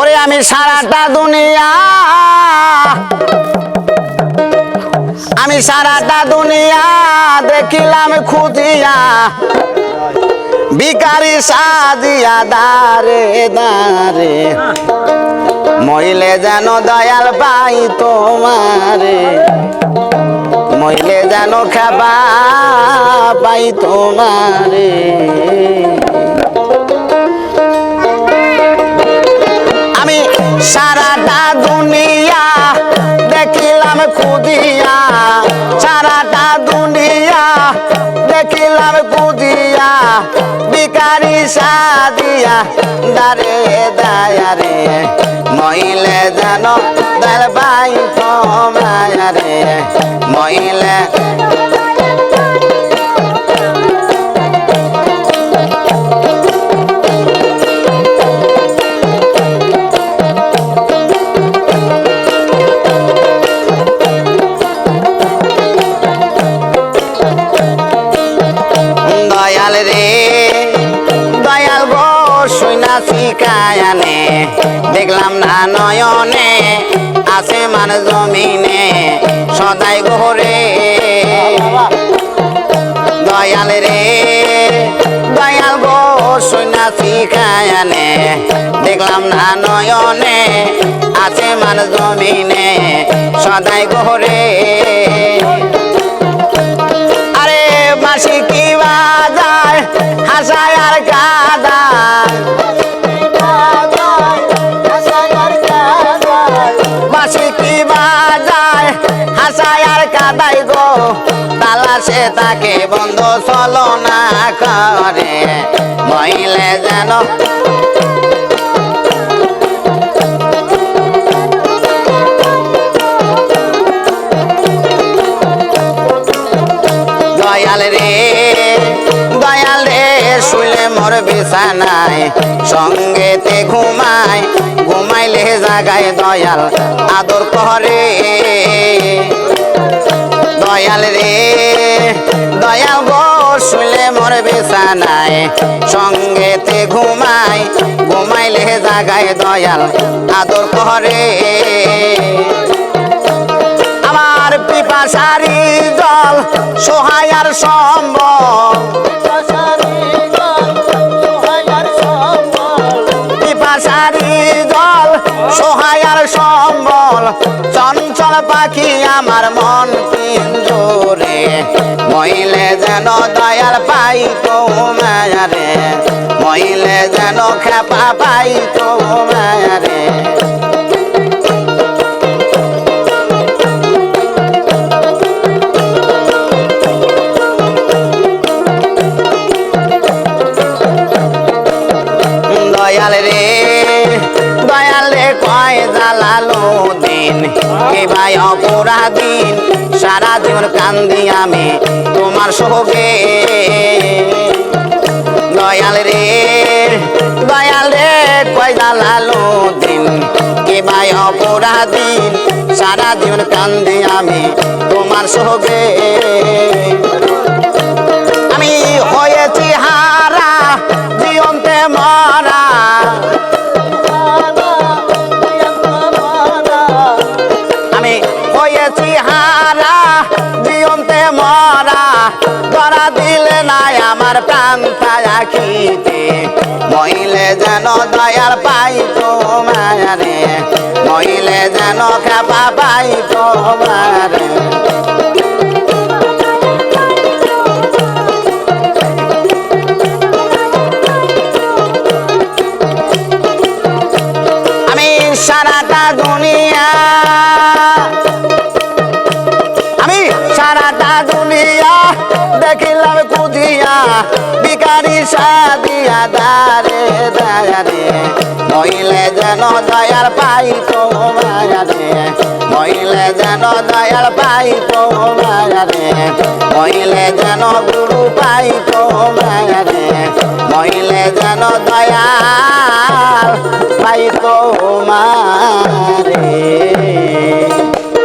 ওরে আমি সারাটা দুনিয়া, আমি সারাটা দুনিয়া দেখিলাম খুঁজিয়া বিকারি সাজিয়া দারে দারে, মহিলে যেন দয়াল পাই তোমারে। যেন খাবা পাই তোমারে আমি সারাটা দুনিয়া দেখিলাম খুদিয়া সারাটা দুনিয়া দেখিলাম খুদিয়া বিকারি সাদিয়া দারে দায়ারে মহিলে যেন দার বাই তোমারে মহিলে সৈনা দেখলাম না নয়নে, আছে মান জমিনে, সদাই গোরে দয়াল রে, দয়াল গো সৈনা শিকায়ানে, দেখলাম না নয়নে, আছে মান জমিনে, সদাই গোরে আরে মাসি কি বাজায় হাসায় হাসায় গো তালা সে তাকে বন্ধ চলো না করে। মহিলে যেন দয়াল রে দয়াল রে শুলে মোর বিছানায়, সঙ্গেতে ঘুমায়, ঘুমাইলে জাগায় দয়াল আদর করে। দয়াল রে। দয়াল বসলে মর মোর বিছানায়। সঙ্গেতে ঘুমাই, ঘুমাইলে জাগায় দয়াল, আদর করে। আমার পিপাসারি জল, সোহায়ার আর চঞ্চল পাখি, আমার মন পিঞ্জরে মহিলে যেন দয়াল পাই তো মায়ারে মহিলে যেন খেপা পাই তো দিন। এ ভাই অপরাধীন, সারা জীবন কান্দি আমি তোমার সহকে দয়াল রে দয়াল রে, কয় জ্বালালো দিন। কে ভাই অপরাধীন, সারা জীবন কান্দি আমি তোমার সহকে ধরা দিলে নাই আমার প্রাণ আখিতে মহিলে যেন দয়ার পাই তো মায়ারে মহিলে যেন খাপা পাই তো সাদিয়া দারে দারে মহিলে যেন দয়াল পাই তো মায়ারে মহিলে যেন দয়াল পাই তো মায়ারে মহিলে যেন গুরু পাই তো মায়ারে মহিলে যেন দয়াল পাই তো মারে